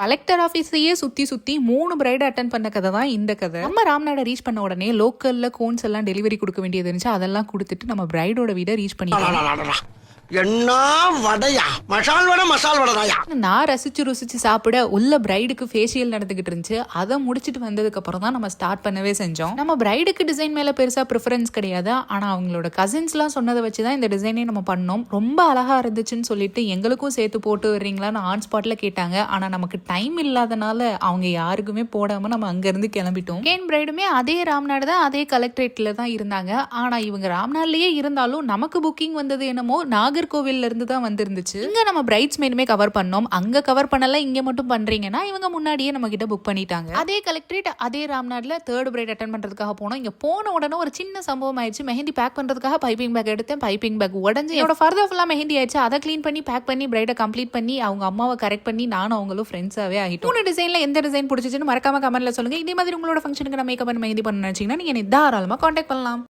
Collector ஆஃபீஸையே சுத்தி சுத்தி மூணு பிரைடு அட்டன் பண்ண கதை தான் இந்த கதை. நம்ம ராம்நாடை ரீச் பண்ண உடனே லோக்கல்ல கோன்ஸ் எல்லாம் டெலிவரி கொடுக்க வேண்டியது இருந்துச்சு. அதெல்லாம் கொடுத்துட்டு நம்ம பிரைடோட வீட ரீச் பண்ணிட்டோம் என்ன வடையா? மசால் வடை மசால் வடைதாயா நான் ரசிச்சு ருசிச்சு சாப்பிட உள்ள பிரைடுக்கு ஃபேஷியல் நடந்துகிட்டு இருந்துச்சு. அதை முடிச்சிட்டு வந்ததுக்கு அப்புறம் தான் நம்ம ஸ்டார்ட் பண்ணவே செஞ்சோம். நம்ம பிரைடுக்கு டிசைன் மேல பெருசா ப்ரிஃபரன்ஸ் கிடையாது. ஆனா அவங்களோட கசின்ஸ்லாம் சொன்னதை வச்சு தான் இந்த டிசைனே நம்ம பண்ணோம். ரொம்ப அழகா இருந்துச்சுன்னு சொல்லிட்டு எங்களுக்கும் சேர்த்து போட்டு வர்றீங்களான்னு ஆன் ஸ்பாட்ல கேட்டாங்க. ஆனா நமக்கு டைம் இல்லாதனால அவங்க யாருக்குமே போடாம நம்ம அங்க இருந்து கிளம்பிட்டோம். கேன் பிரைடுமே அதே ராம்நாடு தான் அதே கலெக்டரேட்ல தான் இருந்தாங்க. ஆனா இவங்க ராம்நாட்லயே இருந்தாலும் நமக்கு புக்கிங் வந்தது என்னமோ நாக இருந்து தான் வந்திருந்துச்சு. இங்க நம்ம பிரைட்ஸ் மேனுமே கவர் பண்ணோம். அங்க கவர் பண்ணல இங்க மட்டும் பண்றீங்கன்னா இவங்க முன்னாடியே நம்ம கிட்ட புக் பண்ணிட்டாங்க. அதே கலெக்டரேட் அதே ராம்நாட்ல தேர்ட் பிரைட் அட்டன் பண்றதுக்காக போனோம். இங்க போன உடனே ஒரு சின்ன சம்பவம் ஆயிடுச்சு. மெஹந்தி பேக் பண்றதுக்காக பைப்பிங் பேக் எடுத்தேன். பைப்பிங் பேக் உடஞ்சு என்னோட ஃபர்தர் ஃபுல்லா மெஹந்தி ஆயிடுச்சு. அதை க்ளீன் பண்ணி பேக் பண்ணி பிரைடை கம்ப்ளீட் பண்ணி அவங்க அம்மாவை கரெக்ட் பண்ணி நானும் அவங்களும் ஃப்ரெண்ட்ஸாவே ஆகிட்டோம். மூணு டிசைன்ல எந்த டிசைன் பிடிச்சிச்சுன்னு மறக்காம கமெண்ட்ல சொல்லுங்க. இதே மாதிரி உங்களோட ஃபங்க்ஷனுக்கு நம்ம மேக்கப் பண்ணி மெஹந்தி பண்ண நினைச்சீங்கன்னா நீங்க என்னை தாராளமா காண்டாக்ட் பண்ணலாம்.